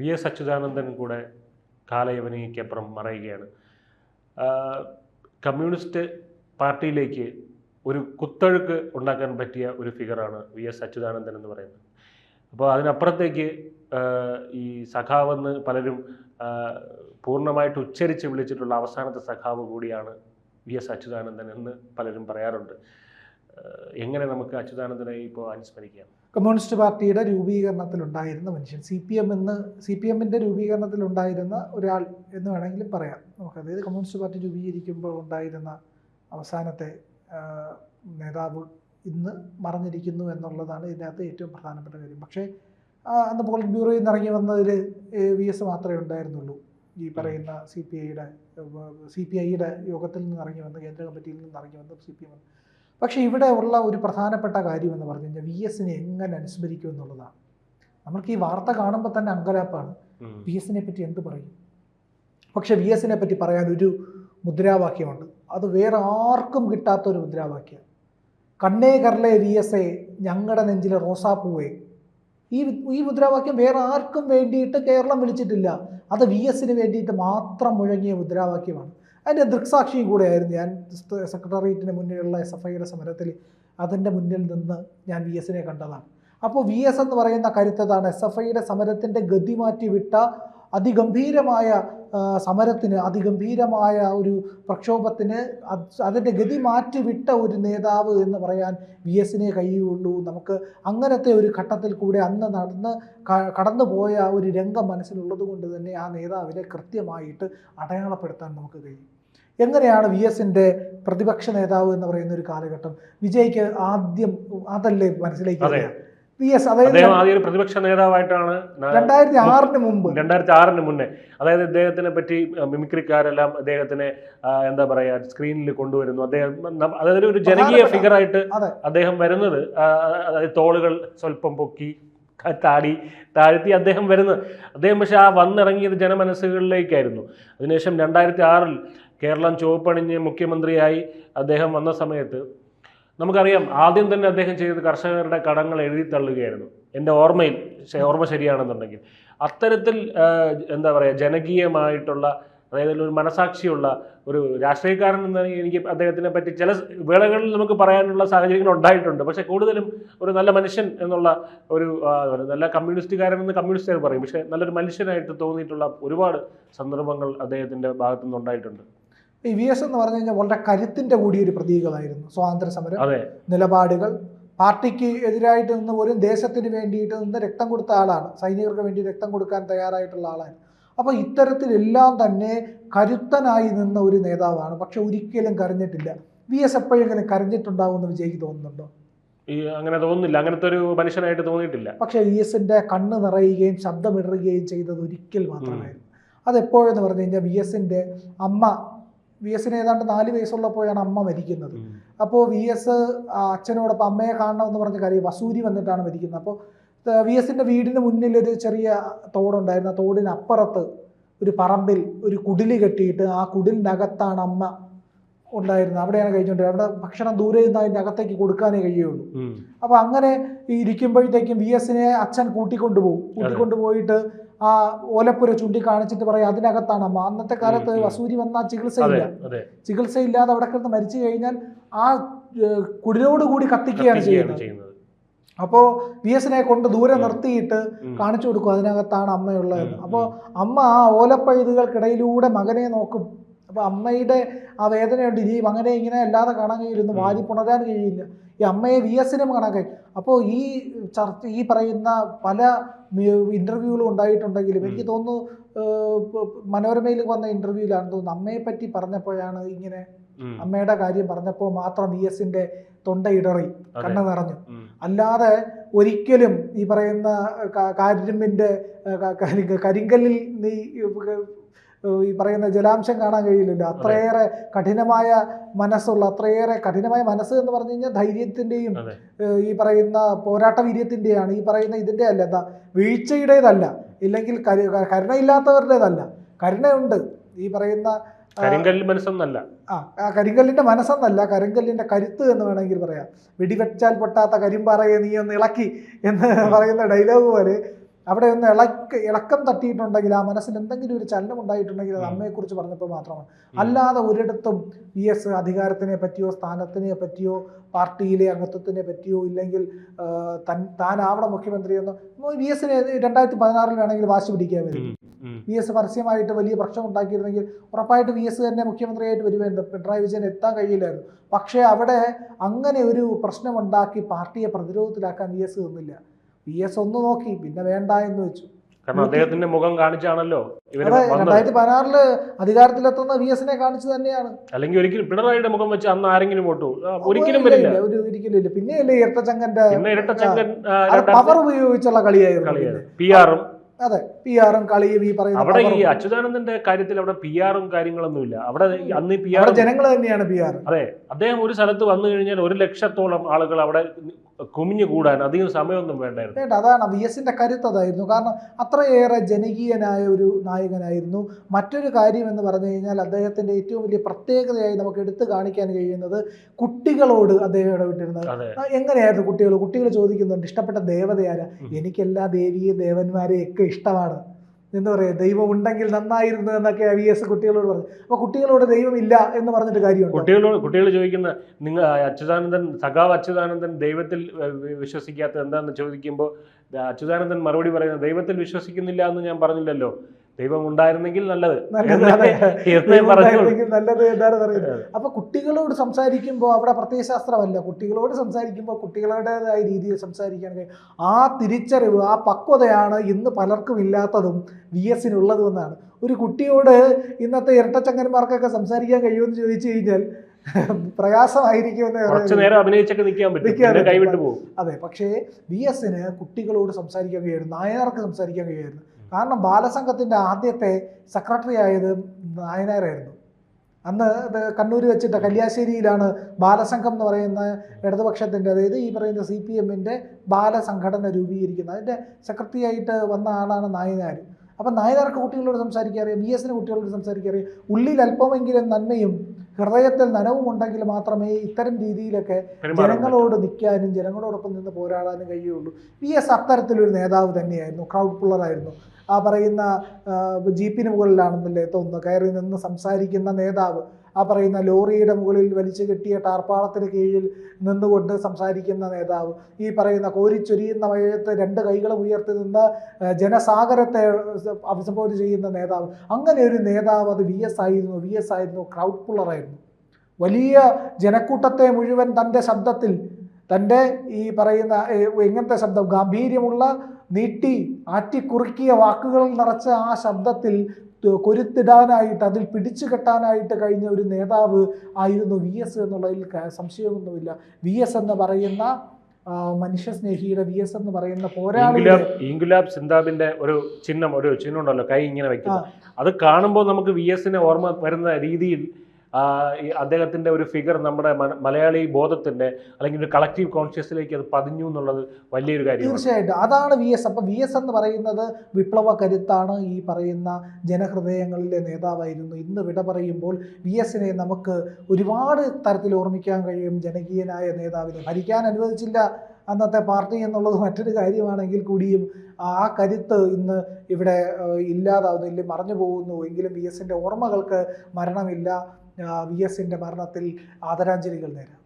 V S Achuthanandan കൂടെ കാലയവനിക്കപ്പുറം മറയുകയാണ്. Communist പാർട്ടിയിലേക്ക് ഒരു കുത്തൊഴുക്ക് ഉണ്ടാക്കാൻ പറ്റിയ ഒരു ഫിഗറാണ് വി എസ് അച്യുതാനന്ദൻ എന്ന് പറയുന്നത്. അപ്പോൾ അതിനപ്പുറത്തേക്ക് ഈ സഖാവെന്ന് പലരും പൂർണമായിട്ട് ഉച്ചരിച്ച് വിളിച്ചിട്ടുള്ള അവസാനത്തെ സഖാവ് കൂടിയാണ് വി എസ് അച്യുതാനന്ദൻ എന്ന് പലരും പറയാറുണ്ട്. എങ്ങനെ നമുക്ക് അച്യുതാനന്ദനെ ഇപ്പോൾ അനുസ്മരിക്കാം? കമ്മ്യൂണിസ്റ്റ് പാർട്ടിയുടെ രൂപീകരണത്തിലുണ്ടായിരുന്ന മനുഷ്യൻ. സി പി എം എന്ന് സി പി എമ്മിന്റെ രൂപീകരണത്തിലുണ്ടായിരുന്ന ഒരാൾ എന്ന് വേണമെങ്കിലും പറയാം. നമുക്ക് അതായത് കമ്മ്യൂണിസ്റ്റ് പാർട്ടി രൂപീകരിക്കുമ്പോൾ ഉണ്ടായിരുന്ന അവസാനത്തെ നേതാവ് ഇന്ന് മറഞ്ഞിരിക്കുന്നു എന്നുള്ളതാണ് ഇതിനകത്ത് ഏറ്റവും പ്രധാനപ്പെട്ട കാര്യം. പക്ഷേ അന്ന് പോളിറ്റ് ബ്യൂറോയിൽ നിന്ന് ഇറങ്ങി വന്നതിൽ വി എസ് മാത്രമേ ഉണ്ടായിരുന്നുള്ളൂ. ഈ പറയുന്ന സി പി ഐയുടെ സി പി ഐയുടെ യോഗത്തിൽ നിന്ന് ഇറങ്ങി വന്ന് കേന്ദ്ര കമ്മിറ്റിയിൽ നിന്ന് ഇറങ്ങി വന്ന് സി പി എം പക്ഷേ ഇവിടെ ഉള്ള ഒരു പ്രധാനപ്പെട്ട കാര്യം എന്ന് പറഞ്ഞു കഴിഞ്ഞാൽ വി എസിനെ എങ്ങനെ അനുസ്മരിക്കും എന്നുള്ളതാണ്. നമ്മൾക്ക് ഈ വാർത്ത കാണുമ്പോൾ തന്നെ അങ്കലാപ്പാണ്. വി എസിനെ പറ്റി എന്ത് പറയും? പക്ഷെ വി എസിനെ പറ്റി പറയാൻ ഒരു മുദ്രാവാക്യമുണ്ട്. അത് വേറെ ആർക്കും കിട്ടാത്ത ഒരു മുദ്രാവാക്യം കണ്ണേ കരളെ വി എസ് എ ഞങ്ങളുടെ നെഞ്ചിലെ റോസാപ്പൂവേ. ഈ ഈ മുദ്രാവാക്യം വേറെ ആർക്കും വേണ്ടിയിട്ട് കേരളം വിളിച്ചിട്ടില്ല. അത് വി എസിന് വേണ്ടിയിട്ട് മാത്രം മുഴങ്ങിയ മുദ്രാവാക്യമാണ്. അതിന്റെ ദൃക്സാക്ഷി കൂടെയായിരുന്നു ഞാൻ സെക്രട്ടേറിയറ്റിന് മുന്നിലുള്ള എസ് എഫ് ഐയുടെ സമരത്തിൽ അതിന്റെ മുന്നിൽ നിന്ന് ഞാൻ വി എസിനെ കണ്ടതാണ്. അപ്പോൾ വി എസ് എന്ന് പറയുന്ന കരുത്തതാണ് എസ് എഫ് ഐയുടെ സമരത്തിന്റെ ഗതി മാറ്റി വിട്ട അതിഗംഭീരമായ സമരത്തിന് അതിഗംഭീരമായ ഒരു പ്രക്ഷോഭത്തിന് അത് അതിന്റെ ഗതി മാറ്റി വിട്ട ഒരു നേതാവ് എന്ന് പറയാൻ വി എസിനെ കഴിയുള്ളൂ. നമുക്ക് അങ്ങനത്തെ ഒരു ഘട്ടത്തിൽ കൂടെ അന്ന് നടന്ന് കടന്നു പോയ ഒരു രംഗം മനസ്സിലുള്ളത് കൊണ്ട് തന്നെ ആ നേതാവിനെ കൃത്യമായിട്ട് അടയാളപ്പെടുത്താൻ നമുക്ക് കഴിയും. എങ്ങനെയാണ് വി എസിന്റെ പ്രതിപക്ഷ നേതാവ് എന്ന് പറയുന്ന ഒരു കാലഘട്ടം? വിജയ്ക്ക് ആദ്യം അതല്ലേ മനസ്സിലേക്ക്. വി എസ് അദ്ദേഹം ആദ്യം ഒരു പ്രതിപക്ഷ നേതാവായിട്ടാണ് രണ്ടായിരത്തി ആറിന് മുമ്പ്. രണ്ടായിരത്തി ആറിന് മുന്നേ. അതായത് ഇദ്ദേഹത്തിനെ പറ്റി മിമിക്രിക്കാരെല്ലാം അദ്ദേഹത്തിനെ എന്താ പറയാ സ്ക്രീനിൽ കൊണ്ടുവരുന്നു. അദ്ദേഹം അതായത് ഒരു ജനകീയ ഫിഗർ ഫിഗറായിട്ട് അദ്ദേഹം വരുന്നത് അതായത് തോളുകൾ സ്വല്പം പൊക്കി താടി താഴ്ത്തി അദ്ദേഹം വരുന്നത്. അദ്ദേഹം പക്ഷെ ആ വന്നിറങ്ങിയത് ജനമനസ്സുകളിലേക്കായിരുന്നു. അതിനുശേഷം രണ്ടായിരത്തി ആറിൽ കേരളം ചുവപ്പണിഞ്ഞ് മുഖ്യമന്ത്രിയായി അദ്ദേഹം വന്ന സമയത്ത് നമുക്കറിയാം ആദ്യം തന്നെ അദ്ദേഹം ചെയ്തത് കർഷകരുടെ കടങ്ങൾ എഴുതി തള്ളുകയായിരുന്നു. എന്റെ ഓർമ്മയിൽ ഓർമ്മ ശരിയാണെന്നുണ്ടെങ്കിൽ. അത്തരത്തിൽ എന്താ പറയുക ജനകീയമായിട്ടുള്ള അതായത് ഒരു മനസാക്ഷിയുള്ള ഒരു രാഷ്ട്രീയക്കാരൻ എന്ന എനിക്ക് അദ്ദേഹത്തിനെ പറ്റി ചില വേളകളിൽ നമുക്ക് പറയാനുള്ള സാഹചര്യങ്ങൾ ഉണ്ടായിട്ടുണ്ട്. പക്ഷേ കൂടുതലും ഒരു നല്ല മനുഷ്യൻ എന്നുള്ള ഒരു നല്ല കമ്മ്യൂണിസ്റ്റുകാരൻ എന്ന് കമ്മ്യൂണിസ്റ്റുകാർ പറയും. പക്ഷേ നല്ലൊരു മനുഷ്യനായിട്ട് തോന്നിയിട്ടുള്ള ഒരുപാട് സന്ദർഭങ്ങൾ അദ്ദേഹത്തിന്റെ ഭാഗത്തുനിന്ന് നിന്നുണ്ടായിട്ടുണ്ട് ഈ വി എസ് എന്ന് പറഞ്ഞു കഴിഞ്ഞാൽ വളരെ കരുത്തിന്റെ കൂടിയൊരു പ്രതീകമായിരുന്നു. സ്വാതന്ത്ര്യ സമരം നിലപാടുകൾ പാർട്ടിക്ക് എതിരായിട്ട് നിന്ന് പോലും ദേശത്തിന് വേണ്ടിയിട്ട് നിന്ന് രക്തം കൊടുത്ത ആളാണ്. സൈനികർക്ക് വേണ്ടി രക്തം കൊടുക്കാൻ തയ്യാറായിട്ടുള്ള ആളാണ്. അപ്പോൾ ഇത്തരത്തിലെല്ലാം തന്നെ കരുത്തനായി നിന്ന ഒരു നേതാവാണ്. പക്ഷെ ഒരിക്കലും കരഞ്ഞിട്ടില്ല. വി എസ് എപ്പോഴെങ്കിലും കരഞ്ഞിട്ടുണ്ടാവുമെന്ന് വിജയ്ക്ക് തോന്നുന്നുണ്ടോ? ഈ അങ്ങനെ തോന്നുന്നില്ല. അങ്ങനത്തെ ഒരു മനുഷ്യനായിട്ട് തോന്നിയിട്ടില്ല. പക്ഷേ വി എസിന്റെ കണ്ണ് നിറയുകയും ശബ്ദമിടറുകയും ചെയ്തത് ഒരിക്കൽ മാത്രമായിരുന്നു. അതെപ്പോഴെന്ന് പറഞ്ഞു കഴിഞ്ഞാൽ വി എസിന്റെ അമ്മ വി എസിന് ഏതാണ്ട് നാല് വയസ്സുള്ളപ്പോഴാണ് അമ്മ മരിക്കുന്നത്. അപ്പോൾ വി എസ് അച്ഛനോടൊപ്പം അമ്മയെ കാണണമെന്ന് പറഞ്ഞ കാര്യം വസൂരി വന്നിട്ടാണ് മരിക്കുന്നത്. അപ്പോൾ വി എസിന്റെ വീടിന് മുന്നിൽ ഒരു ചെറിയ തോടുണ്ടായിരുന്നു. ആ തോടിനപ്പുറത്ത് ഒരു പറമ്പിൽ ഒരു കുടിൽ കെട്ടിയിട്ട് ആ കുടിലിനകത്താണ് അമ്മ ഉണ്ടായിരുന്നത്. അവിടെയാണ് കഴിച്ചുകൊണ്ടിരുന്നത് അവിടെ ഭക്ഷണം ദൂരെ നിന്ന് അതിന്റെ അകത്തേക്ക് കൊടുക്കാനേ കഴിയുള്ളൂ. അപ്പോൾ അങ്ങനെ ഇരിക്കുമ്പോഴത്തേക്കും വി എസിനെ അച്ഛൻ കൂട്ടിക്കൊണ്ടുപോകും. കൂട്ടിക്കൊണ്ടുപോയിട്ട് ആ ഓലപ്പുര ചൂണ്ടിക്കാണിച്ചിട്ട് പറയും അതിനകത്താണ് അമ്മ. അന്നത്തെ കാലത്ത്. വസൂരി വന്നാൽ ചികിത്സയില്ല. ചികിത്സയില്ലാതെ അവിടെ കിടന്ന് മരിച്ചു കഴിഞ്ഞാൽ ആ കുടിലോട് കൂടി കത്തിക്കുകയാണ് ചെയ്യുന്നത്. അപ്പോ അപ്പോൾ വി എസിനെ കൊണ്ട് ദൂരെ നിർത്തിയിട്ട് കാണിച്ചു കൊടുക്കും അതിനകത്താണ് അമ്മയുള്ളത്. അപ്പോ അപ്പോൾ അമ്മ ആ ഓലപ്പഴുതുകൾക്കിടയിലൂടെ മകനെ നോക്കും. അപ്പോൾ അമ്മയുടെ ആ വേദനയുണ്ട് ഇനി അങ്ങനെ ഇങ്ങനെ അല്ലാതെ കാണാൻ കഴിയില്ല വാരി പുണരാൻ കഴിയില്ല. ഈ അമ്മയെ വി എസിനും കാണാൻ കഴിയും അപ്പോൾ ഈ ചർച്ച ഈ പറയുന്ന പല ഇന്റർവ്യൂകളും ഉണ്ടായിട്ടുണ്ടെങ്കിലും എനിക്ക് തോന്നുന്നു മനോരമയിൽ വന്ന ഇന്റർവ്യൂവിലാണ് തോന്നുന്നു. അമ്മയെ പറ്റി പറഞ്ഞപ്പോഴാണ് ഇങ്ങനെ അമ്മയുടെ കാര്യം പറഞ്ഞപ്പോൾ മാത്രം വി എസിന്റെ തൊണ്ടയിടറി ഇടറി കണ്ണു നിറഞ്ഞു. അല്ലാതെ ഒരിക്കലും ഈ പറയുന്ന കാരിമ്പിന്റെ കരിങ്കല്ലിൽ നീ ഈ പറയുന്ന ജലാംശം കാണാൻ കഴിയില്ലല്ലോ. അത്രയേറെ കഠിനമായ മനസ്സുള്ള അത്രയേറെ കഠിനമായ മനസ്സ് എന്ന് പറഞ്ഞു കഴിഞ്ഞാൽ ധൈര്യത്തിന്റെയും ഈ പറയുന്ന പോരാട്ട വീര്യത്തിന്റെയാണ് ഈ പറയുന്ന ഇതിന്റെ അല്ല എന്താ വീഴ്ചയുടേതല്ല. ഇല്ലെങ്കിൽ കരു കരുണയില്ലാത്തവരുടേതല്ല. കരുണയുണ്ട്. ഈ പറയുന്ന ആ, കരിങ്കല്ല് മനസ്സൊന്നല്ല. ആ ആ കരിങ്കല്ലിന്റെ മനസ്സെന്നല്ല. കരിങ്കല്ലിന്റെ കരുത്ത് എന്ന് വേണമെങ്കിൽ പറയാം. വെടിവെച്ചാൽ പൊട്ടാത്ത കരിമ്പാറയെ നീ ഒന്ന് ഇളക്കി എന്ന് പറയുന്ന ഡയലോഗ് പോലെ അവിടെ ഒന്ന് ഇളക്ക ഇളക്കം തട്ടിയിട്ടുണ്ടെങ്കിൽ ആ മനസ്സിൽ എന്തെങ്കിലും ഒരു ചലനം ഉണ്ടായിട്ടുണ്ടെങ്കിൽ അത്. അമ്മയെക്കുറിച്ച് പറഞ്ഞപ്പോൾ മാത്രമാണ്. അല്ലാതെ ഒരിടത്തും പി എസ് അധികാരത്തിനെ പറ്റിയോ സ്ഥാനത്തിനെ പറ്റിയോ പാർട്ടിയിലെ അംഗത്വത്തിനെ പറ്റിയോ ഇല്ലെങ്കിൽ താൻ തൻ താനാവണം മുഖ്യമന്ത്രിയെന്നോ വി എസിന് രണ്ടായിരത്തി പതിനാറിൽ വേണമെങ്കിൽ വാശി പിടിക്കാൻ വരും. ഉം, ഉം. വി എസ് പരസ്യമായിട്ട് വലിയ പ്രശ്നം ഉണ്ടാക്കിയിരുന്നെങ്കിൽ ഉറപ്പായിട്ട് വി എസ് തന്നെ മുഖ്യമന്ത്രിയായിട്ട് വരുമായിരുന്നു. പിണറായി വിജയൻ എത്താൻ കഴിയില്ലായിരുന്നു. പക്ഷേ അവിടെ അങ്ങനെ ഒരു പ്രശ്നമുണ്ടാക്കി പാർട്ടിയെ പ്രതിരോധത്തിലാക്കാൻ വി എസ് നിന്നില്ല. വി എസ് ഒന്ന് നോക്കി പിന്നെ വേണ്ട എന്ന് വെച്ചു. കാരണം അദ്ദേഹത്തിന്റെ മുഖം കാണിച്ചാണല്ലോ രണ്ടായിരത്തി പതിനാറിൽ അധികാരത്തിലെത്തുന്ന വി എസിനെ കാണിച്ചു തന്നെയാണ്. അല്ലെങ്കിൽ ഒരിക്കലും പിണറായിയുടെ മുഖം വെച്ച് അന്ന് ആരെങ്കിലും വോട്ടു? ഒരിക്കലും വരില്ല. ഒരിക്കലും ഇല്ല. ഇരട്ടച്ചങ്കന്റെ പിന്നെ ഇരട്ടച്ചങ്കൻ ആ, അത് പവർ ഉപയോഗിച്ചുള്ള കളിയായിരുന്നു. പി ആറും അതെ. പി ആറും കളിയും ഈ പറയുന്ന അവിടെ ഈ അച്യുതാനന്ദന്റെ കാര്യത്തിൽ അവിടെ പി ആറും കാര്യങ്ങളൊന്നുമില്ല അവിടെ അന്ന് പി ആർ ജനങ്ങൾ തന്നെയാണ് പി ആർ അതെ അദ്ദേഹം ഒരു സ്ഥലത്ത് വന്നു കഴിഞ്ഞാൽ ഒരു ലക്ഷത്തോളം ആളുകൾ അവിടെ കുമിഞ്ഞു കൂടാൻ അധികം സമയമൊന്നും വേണ്ടായിരുന്നു. വേണ്ട അതാണ് വി എസിന്റെ കരുത്ത് അതായിരുന്നു. കാരണം അത്രയേറെ ജനകീയനായ ഒരു നായകനായിരുന്നു. മറ്റൊരു കാര്യം എന്ന് പറഞ്ഞു കഴിഞ്ഞാൽ അദ്ദേഹത്തിന്റെ ഏറ്റവും വലിയ പ്രത്യേകതയായി നമുക്ക് എടുത്തു കാണിക്കാൻ കഴിയുന്നത് കുട്ടികളോട് അദ്ദേഹം ഇടപെട്ടിരുന്നത്. എങ്ങനെയായിരുന്നു കുട്ടികൾ? കുട്ടികൾ ചോദിക്കുന്നുണ്ട് ഇഷ്ടപ്പെട്ട ദേവതയാരാ? എനിക്കെല്ലാ ദേവിയെ ദേവന്മാരെയും ഒക്കെ ഇഷ്ടമാണ്. എന്ന് പറയാം ദൈവം ഉണ്ടെങ്കിൽ നന്നായിരുന്നു എന്നൊക്കെ വി എസ് കുട്ടികളോട് പറഞ്ഞു. അപ്പൊ കുട്ടികളോട് ദൈവം ഇല്ല എന്ന് പറഞ്ഞിട്ട് കാര്യമുണ്ട്? കുട്ടികളോട് കുട്ടികൾ ചോദിക്കുന്ന നിങ്ങൾ അച്യുതാനന്ദൻ സഖാവ് അച്യുതാനന്ദൻ ദൈവത്തിൽ വിശ്വസിക്കാത്ത എന്താണെന്ന് ചോദിക്കുമ്പോൾ അച്യുതാനന്ദൻ മറുപടി പറയുന്നത് ദൈവത്തിൽ വിശ്വസിക്കുന്നില്ല എന്ന് ഞാൻ പറഞ്ഞില്ലല്ലോ. ദൈവം ഉണ്ടായിരുന്നെങ്കിൽ നല്ലത്. നല്ലത് എന്താണെന്ന് എന്താണ് പറയുന്നത് അപ്പൊ കുട്ടികളോട് സംസാരിക്കുമ്പോൾ അവിടെ പ്രത്യയശാസ്ത്രമല്ല കുട്ടികളോട് സംസാരിക്കുമ്പോൾ കുട്ടികളുടേതായ രീതിയിൽ സംസാരിക്കാൻ കഴിയും. ആ തിരിച്ചറിവ് ആ പക്വതയാണ് ഇന്ന് പലർക്കും ഇല്ലാത്തതും വി എന്നാണ് ഒരു കുട്ടിയോട് ഇന്നത്തെ ഇരട്ടച്ചങ്ങന്മാർക്കൊക്കെ സംസാരിക്കാൻ കഴിയുമെന്ന് ചോദിച്ചു കഴിഞ്ഞാൽ പ്രയാസമായിരിക്കുമെന്ന് കുറച്ചു നേരം അഭിനയിച്ചൊക്കെ നിൽക്കാൻ പറ്റും. കൈവിട്ട് പോകും. അതെ. പക്ഷേ വി എസിന് കുട്ടികളോട് സംസാരിക്കാൻ കഴിയുന്നു നായനാർക്ക് സംസാരിക്കാൻ കഴിയുമായിരുന്നു. കാരണം ബാലസംഘത്തിന്റെ ആദ്യത്തെ സെക്രട്ടറി ആയത് നായനാരായിരുന്നു അന്ന് കണ്ണൂർ വെച്ചിട്ട് കല്യാശ്ശേരിയിലാണ് ബാലസംഘം എന്ന് പറയുന്ന ഇടതുപക്ഷത്തിന്റെ അതായത് ഈ പറയുന്ന സി പി എമ്മിന്റെ ബാലസംഘടന രൂപീകരിക്കുന്നത്. അതിന്റെ സെക്രട്ടറി ആയിട്ട് വന്ന ആളാണ് നായനാർ. അപ്പം നായനാർക്ക് കുട്ടികളോട് സംസാരിക്കാൻ അറിയാം വി എസിന് കുട്ടികളോട് സംസാരിക്കാൻ അറിയാം ഉള്ളിൽ അല്പമെങ്കിലും നന്മയും ഹൃദയത്തിൽ നനവും ഉണ്ടെങ്കിൽ മാത്രമേ ഇത്തരം രീതിയിലൊക്കെ. ജനങ്ങളോട് നിൽക്കാനും ജനങ്ങളോടൊപ്പം നിന്ന് പോരാടാനും കഴിയുള്ളൂ വി എസ് അത്തരത്തിലൊരു നേതാവ് തന്നെയായിരുന്നു ക്രൗഡ് പുള്ളറായിരുന്നു ആ പറയുന്ന ജീപ്പിന് മുകളിലാണെന്നല്ലേ തോന്നുന്നു കയറി നിന്ന് സംസാരിക്കുന്ന നേതാവ്. ആ പറയുന്ന ലോറിയുടെ മുകളിൽ വലിച്ചു കെട്ടിയ ടാർപ്പാളത്തിന് കീഴിൽ നിന്നുകൊണ്ട് സംസാരിക്കുന്ന നേതാവ്. ഈ പറയുന്ന കോരിച്ചൊരിയുന്ന മഴയത്ത് രണ്ട് കൈകളും ഉയർത്തി നിന്ന് ജനസാഗരത്തെ അഭിസംബോധന ചെയ്യുന്ന നേതാവ്. അങ്ങനെ ഒരു നേതാവ് അത് വി എസ് ആയിരുന്നു വി എസ് ആയിരുന്നു ക്രൗഡ് പുള്ളറായിരുന്നു വലിയ ജനക്കൂട്ടത്തെ മുഴുവൻ തന്റെ ശബ്ദത്തിൽ തന്റെ ഈ പറയുന്ന എങ്ങനത്തെ ശബ്ദം ഗാംഭീര്യമുള്ള നീട്ടി ആറ്റിക്കുറുക്കിയ വാക്കുകൾ നിറച്ച ആ ശബ്ദത്തിൽ കൊരുത്തിടാനായിട്ട് അതിൽ പിടിച്ചു കെട്ടാനായിട്ട് കഴിഞ്ഞ ഒരു നേതാവ് ആയിരുന്നു വി എസ് എന്നുള്ളതിൽ സംശയമൊന്നുമില്ല. വി എസ് എന്ന് പറയുന്ന മനുഷ്യസ്നേഹിയുടെ വി എസ് എന്ന് പറയുന്ന പോരാളി സിന്താബിന്റെ ഒരു ചിഹ്നം ഒരു ചിഹ്നം ഉണ്ടല്ലോ കൈ ഇങ്ങനെ വെക്കുന്നത് അത് കാണുമ്പോൾ നമുക്ക് വി എസിനെ ഓർമ്മ വരുന്ന രീതിയിൽ അദ്ദേഹത്തിന്റെ ഒരു ഫിഗർ നമ്മുടെ മലയാളി ബോധത്തിന്റെ അല്ലെങ്കിൽ ഒരു കളക്റ്റീവ് കോൺഷ്യസിലേക്ക് അത് പതിഞ്ഞു എന്നുള്ളത് വലിയൊരു കാര്യമാണ്. തീർച്ചയായിട്ടും. അതാണ് വി എസ് അപ്പം വി എസ് എന്ന് പറയുന്നത് വിപ്ലവ കരുത്താണ് ഈ പറയുന്ന ജനഹൃദയങ്ങളിലെ നേതാവായിരുന്നു. ഇന്ന് വിട പറയുമ്പോൾ വി എസിനെ നമുക്ക് ഒരുപാട് തരത്തിൽ ഓർമ്മിക്കാൻ കഴിയും. ജനകീയനായ നേതാവിനെ ഭരിക്കാൻ അനുവദിച്ചില്ല അന്നത്തെ പാർട്ടി എന്നുള്ളത് മറ്റൊരു കാര്യമാണെങ്കിൽ കൂടിയും ആ കരുത്ത് ഇന്ന് ഇവിടെ ഇല്ലാതാവുന്നു ഇല്ലെങ്കിൽ മറഞ്ഞു പോകുന്നു. എങ്കിലും വി എസിന്റെ ഓർമ്മകൾക്ക് മരണമില്ല. വി എസിന്റെ മരണത്തിൽ ആദരാഞ്ജലികൾ നേരാം.